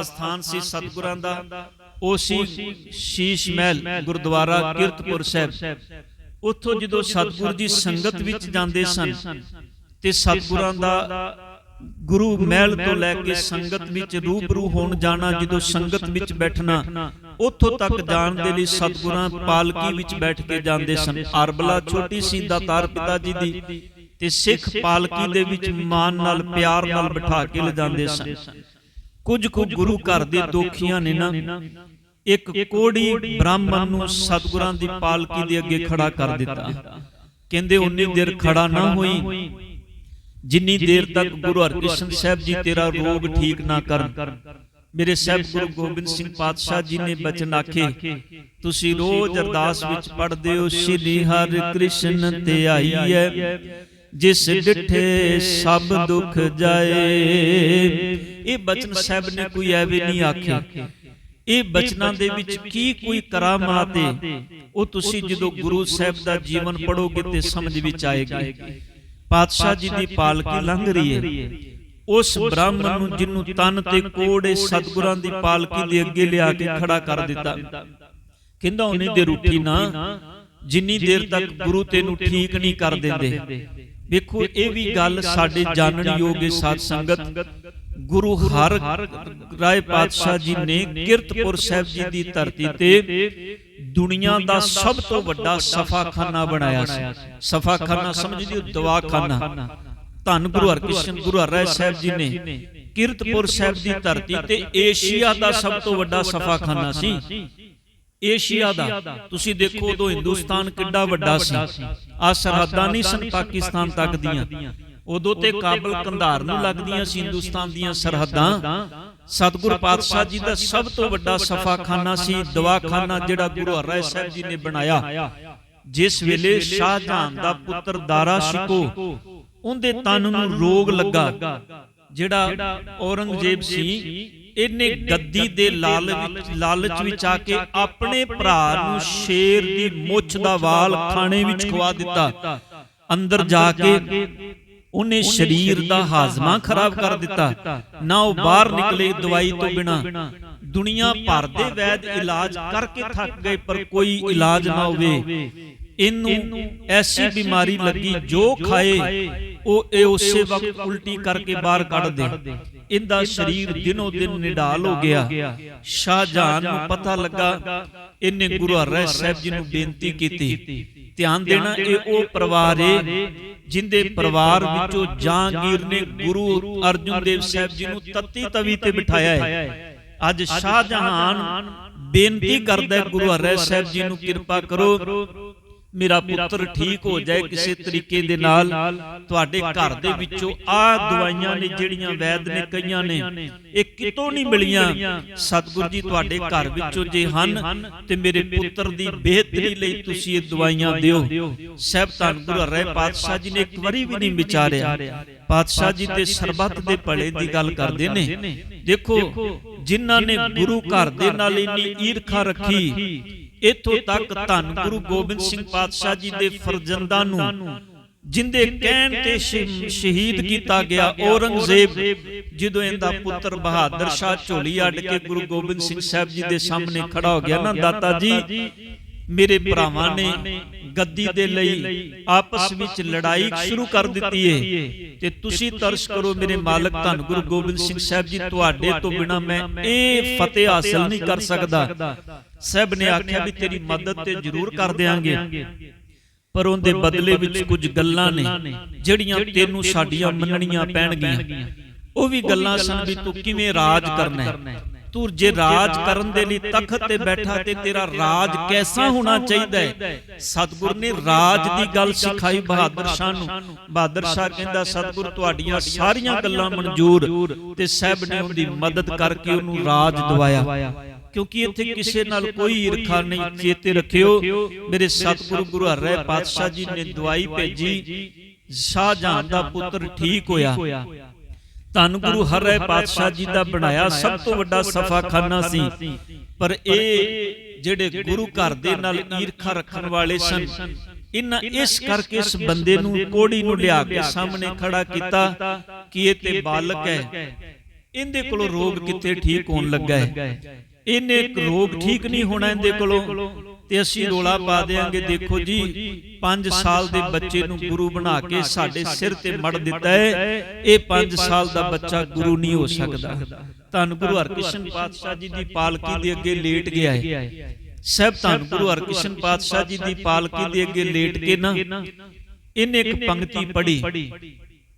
ਅਸਥਾਨ ਸੀ ਸਤਿਗੁਰਾਂ ਦਾ। ਉਹ ਸੀ ਸ਼ੀਸ਼ ਮਹਿਲ ਗੁਰਦੁਆਰਾ ਕੀਰਤਪੁਰ ਸਾਹਿਬ। ਉੱਥੋਂ ਜਦੋਂ ਸਤਿਗੁਰੂ ਜੀ ਸੰਗਤ ਵਿੱਚ ਜਾਂਦੇ ਸਨ ਤੇ ਸਤਿਗੁਰਾਂ ਦਾ ਗੁਰੂ ਮਹਿਲ ਤੋਂ ਲੈ ਕੇ ਸੰਗਤ ਵਿੱਚ ਰੂਬਰੂ ਹੋਣ ਜਾਣਾ ਜਦੋਂ ਸੰਗਤ ਵਿੱਚ ਬੈਠਣਾ ਉੱਥੋਂ ਤੱਕ ਜਾਣ ਦੇ ਲਈ ਸਤਿਗੁਰਾਂ ਪਾਲਕੀ ਵਿੱਚ ਬੈਠ ਕੇ ਜਾਂਦੇ ਸਨ। ਅਰਬਲਾ ਛੋਟੀ ਸੀ ਦਾਤਾਰ ਪਿਤਾ ਜੀ ਦੀ ਤੇ ਸਿੱਖ ਪਾਲਕੀ ਦੇ ਵਿੱਚ ਮਾਨ ਨਾਲ ਪਿਆਰ ਨਾਲ ਬਿਠਾ ਕੇ ਲਿਜਾਂਦੇ ਸਨ। ਕੁਝ ਕੁ ਗੁਰੂ ਘਰ ਦੇ ਦੋਖੀਆਂ ਨੇ ਨਾ ਇੱਕ ਕੋੜੀ ਬ੍ਰਾਹਮਣ ਨੂੰ ਸਤਿਗੁਰਾਂ ਦੀ ਪਾਲਕੀ ਦੇ ਅੱਗੇ ਖੜਾ ਕਰ ਦਿੱਤਾ। ਕਹਿੰਦੇ ਉਨੀ ਦੇਰ ਖੜਾ ਨਾ ਹੋਈ। ਜਿੰਨੀ ਦੇਰ ਤੱਕ ਗੁਰੂ ਹਰਕ੍ਰਿਸ਼ਨ ਸਾਹਿਬ ਜੀ ਤੇਰਾ ਰੋਗ ਠੀਕ ਨਾ ਕਰਨ। ਮੇਰੇ ਸਾਹਿਬ ਗੁਰੂ ਗੋਬਿੰਦ ਸਿੰਘ ਪਾਤਸ਼ਾਹ ਜੀ ਨੇ ਬਚਨ ਆਖੇ ਤੁਸੀਂ ਰੋਜ਼ ਅਰਦਾਸ ਵਿੱਚ ਪੜ੍ਹਦੇ ਹੋ ਸ਼੍ਰੀ ਹਰਿ ਕ੍ਰਿਸ਼ਨ ਤੇ ਆਈ ਹੈ। ਜਿਸ ਡਿਠੇ ਸਭ ਦੁੱਖ ਜਾਏ। ਇਹ ਬਚਨ ਸਾਹਿਬ ਨੇ ਕੋਈ ਐਵੇਂ ਨਹੀਂ ਆਖਿਆ ਇਹ ਬਚਨਾਂ ਦੇ ਵਿੱਚ ਕੀ ਕੋਈ ਕਰਾਮਾਤ ਹੈ ਉਹ ਤੁਸੀਂ ਜਦੋਂ ਗੁਰੂ ਸਾਹਿਬ ਦਾ ਜੀਵਨ ਪੜੋਗੇ ਤੇ ਸਮਝ ਵਿੱਚ ਆਏਗੀ। ਪਾਤਸ਼ਾਹ ਜੀ ਦੀ ਪਾਲਕੀ ਲੰਘ ਰਹੀ ਹੈ। ਉਸ ਬ੍ਰਾਹਮਣ ਨੂੰ ਜਿਹਨੂੰ ਤਨ ਤੇ ਕੋੜੇ ਸਤਗੁਰਾਂ ਦੀ ਪਾਲਕੀ ਦੇ ਅੱਗੇ ਲਿਆ ਕੇ ਖੜਾ ਕਰ ਦਿੱਤਾ। ਕਹਿੰਦਾ ਉਹਨੇ ਦੇ ਰੁੱਠੀ ਨਾ ਜਿੰਨੀ ਦੇਰ ਤੱਕ ਗੁਰੂ ਤੈਨੂੰ ਠੀਕ ਨਹੀਂ ਕਰ ਦਿੰਦੇ ਵੇਖੋ ਇਹ ਵੀ ਗੱਲ ਸਾਡੇ ਜਾਣਨ ਯੋਗ ਸਾਧ ਸੰਗਤ। ਗੁਰੂ ਹਰ ਰਾਏ ਪਾਤਸ਼ਾਹ ਜੀ ਨੇ ਕਿਰਤਪੁਰ ਸਾਹਿਬ ਜੀ ਦੀ ਧਰਤੀ ਤੇ ਦੁਨੀਆ ਦਾ ਸਭ ਤੋਂ ਵੱਡਾ ਸਫਾਖਾਨਾ ਬਣਾਇਆ ਸੀ। ਸਫਾਖਾਨਾ ਸਮਝਦੇ ਹੋ ਦਵਾਖਾਨਾ। ਧੰਨ ਗੁਰੂ ਹਰਕ੍ਰਿਸ਼ਨ ਗੁਰੂ ਹਰਿ ਸਾਹਿਬ ਜੀ ਨੇ ਕਿਰਤਪੁਰ ਸਾਹਿਬ ਦੀ ਧਰਤੀ ਤੇ ਏਸ਼ੀਆ ਦਾ ਸਭ ਤੋਂ ਵੱਡਾ ਸਫਾਖਾਨਾ ਸੀ। ਏਸ਼ੀਆ ਦਾ। ਤੁਸੀਂ ਦੇਖੋ ਉਦੋਂ ਹਿੰਦੁਸਤਾਨ ਕਿੱਡਾ ਵੱਡਾ ਸੀ। ਆ ਸਰਹੱਦਾਂ ਨਹੀਂ ਸਨ ਪਾਕਿਸਤਾਨ ਤੱਕ ਦੀਆਂ। ਉਦੋਂ ਤੇ ਕਾਬਲ ਕੰਧਾਰ ਨੂੰ ਲੱਗਦੀਆਂ ਸੀ ਹਿੰਦੁਸਤਾਨ ਦੀਆਂ ਸਰਹੱਦਾਂ। ਸਤਿਗੁਰ ਪਾਤਸ਼ਾਹ ਜੀ ਦਾ ਸਭ ਤੋਂ ਵੱਡਾ ਸਫਾਖਾਨਾ ਸੀ ਦਵਾਖਾਨਾ ਜਿਹੜਾ ਗੁਰੂ ਹਰਿ ਸਾਹਿਬ ਜੀ ਨੇ ਬਣਾਇਆ। ਜਿਸ ਵੇਲੇ ਸ਼ਾਹਜਹਾਨ ਦਾ ਪੁੱਤਰ ਦਾਰਾ ਸ਼ਿਕੋ ਉਹਦੇ ਤਨ ਨੂੰ ਰੋਗ ਲੱਗਾ। ਜਿਹੜਾ ਔਰੰਗਜ਼ੇਬ ਸੀ ਇਹਨੇ ਗੱਦੀ ਦੇ ਲਾਲਚ ਲਾਲਚ ਵਿੱਚ ਆ ਕੇ ਆਪਣੇ ਭਰਾ ਨੂੰ ਸ਼ੇਰ ਦੀ ਮੁੱਛ ਦਾ ਵਾਲ ਖਾਣੇ ਵਿੱਚ ਖਵਾ ਦਿੱਤਾ। ਅੰਦਰ ਜਾ ਕੇ ਉਹਨੇ ਸਰੀਰ ਦਾ ਹਾਜ਼ਮਾ ਖਰਾਬ ਕਰ ਦਿੱਤਾ। ਨਾ ਉਹ ਬਾਹਰ ਨਿਕਲੇ ਦਵਾਈ ਤੋਂ ਬਿਨਾ। ਦੁਨੀਆ ਭਰ ਦੇ ਵੈਦ ਇਲਾਜ ਕਰਕੇ ਥੱਕ ਗਏ ਪਰ ਕੋਈ ਇਲਾਜ ਨਾ ਹੋਵੇ। ਇਹਨੂੰ ਐਸੀ ਬਿਮਾਰੀ ਲੱਗੀ ਜੋ ਖਾਏ ਉਹ ਇਹ ਉਸੇ ਵਕਤ ਉਲਟੀ ਕਰਕੇ ਬਾਹਰ ਕੱਢ ਦੇ। ਇਹਦਾ ਸਰੀਰ ਦਿਨੋ ਦਿਨ ਨਿਡਾਲ ਹੋ ਗਿਆ। ਸ਼ਾਹਜਹਾਨ ਨੂੰ ਪਤਾ ਲੱਗਾ ਇਹਨੇ ਗੁਰੂ ਹਰਿ ਸਾਹਿਬ ਜੀ ਨੂੰ ਬੇਨਤੀ ਕੀਤੀ। ਧਿਆਨ ਦੇਣਾ ਇਹ ਉਹ ਪਰਿਵਾਰ ਏ ਜਿੰਦੇ ਪਰਿਵਾਰ ਵਿੱਚੋਂ ਜਹਾਂਗੀਰ ਨੇ ਗੁਰੂ ਅਰਜੁਨ ਦੇਵ ਸਾਹਿਬ ਜੀ ਨੂੰ ਤੱਤੀ ਤਵੀ ਤੇ ਬਿਠਾਇਆ ਹੈ ਅੱਜ ਸ਼ਾਹਜਹਾਨ ਬੇਨਤੀ ਕਰਦਾ ਹੈ ਗੁਰੂ ਹਰਿ ਸਾਹਿਬ ਜੀ ਨੂੰ ਕਿਰਪਾ ਕਰੋ। ਮੇਰਾ ਪੁੱਤਰ ਠੀਕ ਹੋ ਜਾਏ ਕਿਸੇ ਤਰੀਕੇ ਦੇ ਨਾਲ ਤੁਹਾਡੇ ਘਰ ਦੇ ਵਿੱਚੋਂ ਆ ਦਵਾਈਆਂ ਨੇ ਜਿਹੜੀਆਂ ਵੈਦ ਨੇ ਕਈਆਂ ਨੇ ਇਹ ਕਿਤੋਂ ਨਹੀਂ ਮਿਲੀਆਂ? ਸਤਿਗੁਰੂ ਜੀ ਤੁਹਾਡੇ ਘਰ ਵਿੱਚੋਂ ਜੇ ਹਨ ਤੇ ਮੇਰੇ ਪੁੱਤਰ ਦੀ ਬਿਹਤਰੀ ਲਈ ਤੁਸੀਂ ਇਹ ਦਵਾਈਆਂ ਦਿਓ। ਸਹਿਬ ਧੰਨ ਗੁਰੂ ਹਰਿ ਪਾਤਸ਼ਾਹ ਜੀ ਨੇ ਇੱਕ ਵਾਰੀ ਵੀ ਨਹੀਂ ਵਿਚਾਰਿਆ। ਪਾਤਸ਼ਾਹ ਜੀ ਤੇ ਸਰਬੱਤ ਦੇ ਭਲੇ ਦੀ ਗੱਲ ਕਰਦੇ ਨੇ। ਦੇਖੋ ਜਿਨ੍ਹਾਂ ਨੇ ਗੁਰੂ ਘਰ ਦੇ ਨਾਲ ਇੰਨੀ ਈਰਖਾ ਰੱਖੀ ਇਥੋਂ ਤੱਕ ਧੰਨ ਗੁਰੂ ਗੋਬਿੰਦ ਸਿੰਘ ਪਾਤਸ਼ਾਹ ਜੀ ਦੇ ਫਰਜ਼ੰਦਾਂ ਨੂੰ ਜਿੰਦੇ ਕਹਿਣ ਤੇ ਸ਼ਹੀਦ ਕੀਤਾ ਗਿਆ ਔਰੰਗਜ਼ੇਬ ਜਦੋਂ ਇਹਦਾ ਪੁੱਤਰ ਬਹਾਦਰ ਸ਼ਾਹ ਝੋਲੀ ਅੱਡ ਕੇ ਗੁਰੂ ਗੋਬਿੰਦ ਸਿੰਘ ਸਾਹਿਬ ਜੀ ਦੇ ਸਾਹਮਣੇ ਖੜਾ ਹੋ ਗਿਆ ਨਾ ਦਾਤਾ ਜੀ ਮੇਰੇ ਭਰਾਵਾਂ ਨੇ ਗੱਦੀ ਦੇ ਲਈ ਆਪਸ ਵਿੱਚ ਲੜਾਈ ਸ਼ੁਰੂ ਕਰ ਦਿੱਤੀ ਏ। ਤੇ ਤੁਸੀਂ ਤਰਸ ਕਰੋ ਮੇਰੇ ਮਾਲਕ ਧੰਨ ਗੁਰੂ ਗੋਬਿੰਦ ਸਿੰਘ ਸਾਹਿਬ ਜੀ ਤੁਹਾਡੇ ਤੋਂ ਬਿਨਾ ਮੈਂ ਇਹ ਫਤਿਹ ਹਾਸਲ ਨਹੀਂ ਕਰ ਸਕਦਾ। ਸਭ ਨੇ ਆਖਿਆ ਵੀ ਤੇਰੀ ਮਦਦ ਤੇ ਜ਼ਰੂਰ ਕਰ ਦੇਾਂਗੇ ਪਰ ਉਹਦੇ ਬਦਲੇ ਵਿੱਚ ਕੁਝ ਗੱਲਾਂ ਨੇ ਜਿਹੜੀਆਂ ਤੈਨੂੰ ਸਾਡੀਆਂ ਮੰਨਣੀਆਂ ਪੈਣਗੀਆਂ। ਉਹ ਵੀ ਗੱਲਾਂ ਸਨ ਵੀ ਤੂੰ ਕਿਵੇਂ ਰਾਜ ਕਰਨਾ ਹੈ। ਤੂੰ ਜੇ ਰਾਜ ਕਰਨ ਦੇ ਲਈ ਤਖਤ ਤੇ ਬੈਠਾ ਤੇ ਤੇਰਾ ਰਾਜ ਕੈਸਾ ਹੋਣਾ ਚਾਹੀਦਾ ਹੈ? ਸਤਿਗੁਰ ਨੇ ਰਾਜ ਦੀ ਗੱਲ ਸਿਖਾਈ ਬਹਾਦਰ ਸ਼ਾਹ ਨੂੰ। ਬਹਾਦਰ ਸ਼ਾਹ ਕਹਿੰਦਾ ਸਤਿਗੁਰ ਤੁਹਾਡੀਆਂ ਸਾਰੀਆਂ ਗੱਲਾਂ ਮਨਜ਼ੂਰ ਤੇ ਸਹਿਬ ਨੇ ਉਹਦੀ ਮਦਦ ਕਰਕੇ ਉਹਨੂੰ ਰਾਜ ਦਿਵਾਇਆ। ਕਿਉਂਕਿ ਇੱਥੇ ਕਿਸੇ ਨਾਲ ਕੋਈ ਈਰਖਾ ਨਹੀਂ। ਚੇਤੇ ਰੱਖਿਓ ਮੇਰੇ ਸਤਿਗੁਰੂ ਗੁਰੂ ਹਰਿ ਪਾਤਸ਼ਾਹ ਜੀ ਨੇ ਦਵਾਈ ਭੇਜੀ। ਸ਼ਾਹਜਹਾਨ ਦਾ ਪੁੱਤਰ ਠੀਕ ਹੋਇਆ। ਧੰਨ ਗੁਰੂ ਹਰਿ ਪਾਤਸ਼ਾਹ ਜੀ ਦਾ ਬਣਾਇਆ ਸਭ ਤੋਂ ਵੱਡਾ ਸਫਾਖਾਨਾ ਸੀ। ਪਰ ਇਹ ਜਿਹੜੇ ਗੁਰੂ ਘਰ ਦੇ ਨਾਲ ਈਰਖਾ ਰੱਖਣ ਵਾਲੇ ਸਨ। ਇਨ ਇਸ ਕਰਕੇ ਇਸ ਬੰਦੇ ਨੂੰ ਕੋੜੀ ਨੂੰ ਲਿਆ ਕੇ ਸਾਹਮਣੇ ਖੜਾ ਕੀਤਾ ਕਿ ਇਹ ਤੇ ਬਾਲਕ ਹੈ। ਇਹਦੇ ਕੋਲੋਂ ਰੋਗ ਕਿੱਥੇ ਠੀਕ ਹੋਣ ਲੱਗਾ ਹੈ। ਇਹਨੇ ਇੱਕ ਰੋਗ ਠੀਕ ਨਹੀਂ ਹੋਣਾ ਇਹਦੇ ਕੋਲੋਂ। ਤੇ ਅਸੀਂ ਰੋਲਾ ਪਾ ਦੇਾਂਗੇ ਦੇਖੋ ਜੀ 5 ਸਾਲ ਦੇ ਬੱਚੇ ਨੂੰ ਗੁਰੂ ਬਣਾ ਕੇ ਸਾਡੇ ਸਿਰ ਤੇ ਮੜ ਦਿੱਤਾ ਹੈ। ਇਹ 5 ਸਾਲ ਦਾ ਬੱਚਾ ਗੁਰੂ ਨਹੀਂ ਹੋ ਸਕਦਾ। ਧੰਨ ਗੁਰੂ ਹਰਕ੍ਰਿਸ਼ਨ ਪਾਤਸ਼ਾਹ ਜੀ ਦੀ ਪਾਲਕੀ ਦੇ ਅੱਗੇ ਲੇਟ ਗਿਆ ਹੈ। ਸਭ ਧੰਨ ਗੁਰੂ ਹਰਕ੍ਰਿਸ਼ਨ ਪਾਤਸ਼ਾਹ ਜੀ ਦੀ ਪਾਲਕੀ ਦੇ ਅੱਗੇ ਲੇਟ ਕੇ ਨਾ ਇਹਨੇ ਇੱਕ ਪੰਕਤੀ ਪੜ੍ਹੀ।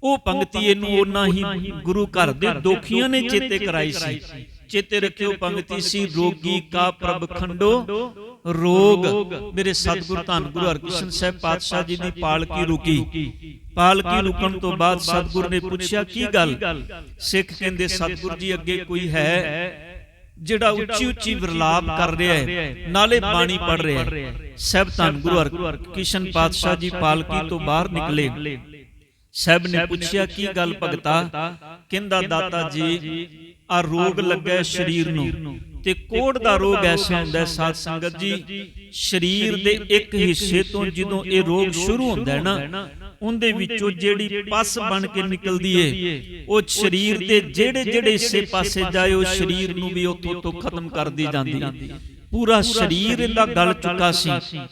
ਉਹ ਪੰਕਤੀ ਇਹਨੂੰ ਉਹਨਾਂ ਹੀ ਗੁਰੂ ਘਰ ਦੇ ਦੋਖੀਆਂ ਨੇ ਚੇਤੇ ਕਰਾਈ ਸੀ। ਚੇਤੇ ਰੱਖਿਓ ਪੰਕਤੀ ਸੀ ਰੋਗੀ ਕਾ ਪ੍ਰਭ ਖੰਡੋ ਰੋਗ। ਮੇਰੇ ਸਤਿਗੁਰ ਧੰਨ ਗੁਰੂ ਹਰਕ੍ਰਿਸ਼ਨ ਸਾਹਿਬ ਪਾਤਸ਼ਾਹ ਜੀ ਦੀ ਪਾਲਕੀ ਰੁਕੀ। ਪਾਲਕੀ ਰੁਕਣ ਤੋਂ ਬਾਅਦ ਸਤਿਗੁਰ ਨੇ ਪੁੱਛਿਆ ਕੀ ਗੱਲ? ਸਿੱਖ ਕਹਿੰਦੇ ਸਤਿਗੁਰ ਜੀ ਅੱਗੇ ਕੋਈ ਹੈ ਜਿਹੜਾ ਉੱਚੀ ਉੱਚੀ ਵਿਰਲਾਪ ਕਰ ਰਿਹਾ ਹੈ ਨਾਲੇ ਬਾਣੀ ਪੜ ਰਿਹਾ ਹੈ। ਸਭ ਧੰਨ ਗੁਰੂ ਹਰਕ੍ਰਿਸ਼ਨ ਪਾਤਸ਼ਾਹ ਜੀ ਪਾਲਕੀ ਤੋਂ ਬਾਹਰ ਨਿਕਲੇ। ਸਭ ਨੇ ਪੁੱਛਿਆ ਕੀ ਗੱਲ ਭਗਤਾ? ਕਹਿੰਦਾ ਦਾਤਾ ਜੀ ਆ ਰੋਗ ਲੱਗਾ ਸਰੀਰ ਨੂੰ। ਤੇ ਕੋੜ ਦਾ ਰੋਗ ਐਸਾ ਹੁੰਦਾ ਹੈ ਸਾਧ ਸੰਗਤ ਜੀ ਸਰੀਰ ਦੇ ਇੱਕ ਹਿੱਸੇ ਤੋਂ ਜਦੋਂ ਇਹ ਰੋਗ ਸ਼ੁਰੂ ਹੁੰਦਾ ਹੈ ਨਾ ਉਹਦੇ ਵਿੱਚੋਂ ਜਿਹੜੀ ਪਸ ਬਣ ਕੇ ਨਿਕਲਦੀ ਏ ਉਹ ਸਰੀਰ ਦੇ ਜਿਹੜੇ ਜਿਹੜੇ ਹਿੱਸੇ ਪਾਸੇ ਜਾਏ ਉਹ ਸਰੀਰ ਨੂੰ ਵੀ ਉੱਥੋਂ ਤੋਂ ਖਤਮ ਕਰਦੀ ਜਾਂਦੀ ਪੂਰਾ ਸਰੀਰ ਇਹਦਾ ਗਲ ਚੁੱਕਾ ਸੀ।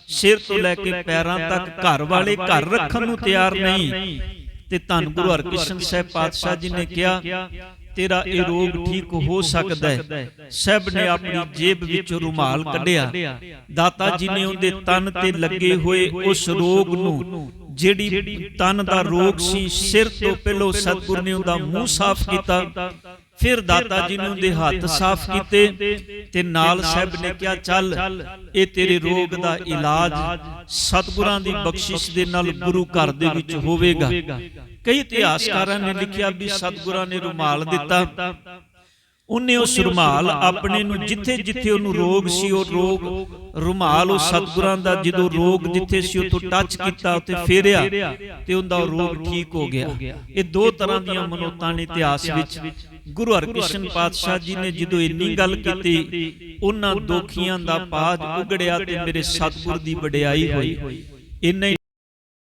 ਸਿਰ ਤੋਂ ਲੈ ਕੇ ਪੈਰਾਂ ਤੱਕ ਘਰ ਵਾਲੇ ਘਰ ਰੱਖਣ ਨੂੰ ਤਿਆਰ ਨਹੀਂ। ਤੇ ਧੰਨ ਗੁਰੂ ਹਰਕ੍ਰਿਸ਼ਨ ਸਾਹਿਬ ਪਾਤਸ਼ਾਹ ਜੀ ਨੇ ਕਿਹਾ ਤੇਰਾ ਇਹ ਰੋਗ ਠੀਕ ਹੋ ਸਕਦਾ ਹੈ। ਸਭ ਨੇ ਆਪਣੀ ਜੇਬ ਵਿੱਚੋਂ ਰੁਮਾਲ ਕੱਢਿਆ। ਦਾਤਾ ਜੀ ਨੇ ਉਹਦੇ ਤਨ ਤੇ ਲੱਗੇ ਹੋਏ ਉਸ ਰੋਗ ਨੂੰ ਜਿਹੜੀ ਤਨ ਦਾ ਰੋਗ ਸੀ ਸਿਰ ਤੋਂ ਪਹਿਲਾਂ ਸਤਿਗੁਰ ਨੇ ਉਹਦਾ ਮੂੰਹ ਸਾਫ਼ ਕੀਤਾ। ਫਿਰ ਦਾਤਾ ਜੀ ਨੇ ਉਹਦੇ ਹੱਥ ਸਾਫ਼ ਕੀਤੇ ਤੇ ਨਾਲ ਸਾਹਿਬ ਨੇ ਕਿਹਾ ਚੱਲ ਇਹ ਤੇਰੇ ਰੋਗ ਦਾ ਇਲਾਜ ਸਤਿਗੁਰਾਂ ਦੀ ਬਖਸ਼ਿਸ਼ ਦੇ ਨਾਲ ਗੁਰੂ ਘਰ ਦੇ ਵਿੱਚ ਹੋਵੇਗਾ। ਕਈ ਇਤਿਹਾਸਕਾਰਾਂ ਨੇ ਲਿਖਿਆ ਵੀ ਸਤਿਗੁਰਾਂ ਨੇ ਰੁਮਾਲ ਦਿੱਤਾ। ਉਹਨੇ ਉਸ ਰੁਮਾਲ ਆਪਣੇ ਨੂੰ ਜਿੱਥੇ ਜਿੱਥੇ ਉਹਨੂੰ ਰੋਗ ਸੀ ਉਹ ਰੋਗ ਰੁਮਾਲ ਉਹ ਸਤਿਗੁਰਾਂ ਦਾ ਜਦੋਂ ਰੋਗ ਜਿੱਥੇ ਸੀ ਉਤੋਂ ਟੱਚ ਕੀਤਾ ਉੱਤੇ ਫੇਰਿਆ ਤੇ ਉਹਦਾ ਰੋਗ ਠੀਕ ਹੋ ਗਿਆ। ਇਹ ਦੋ ਤਰ੍ਹਾਂ ਦੀਆਂ ਮਨੋਤਾਂ ਨੇ ਇਤਿਹਾਸ ਵਿੱਚ ਗੁਰੂ ਹਰਕ੍ਰਿਸ਼ਨ ਪਾਤਸ਼ਾਹ ਜੀ ਨੇ ਜਦੋਂ ਇੰਨੀ ਗੱਲ ਕੀਤੀ ਉਹਨਾਂ ਦੋਖੀਆਂ ਦਾ ਪਾਜ ਉਗੜਿਆ ਤੇ ਮੇਰੇ ਸਤਿਗੁਰ ਦੀ ਵਡਿਆਈ ਹੋਈ। ਇੰਨਾ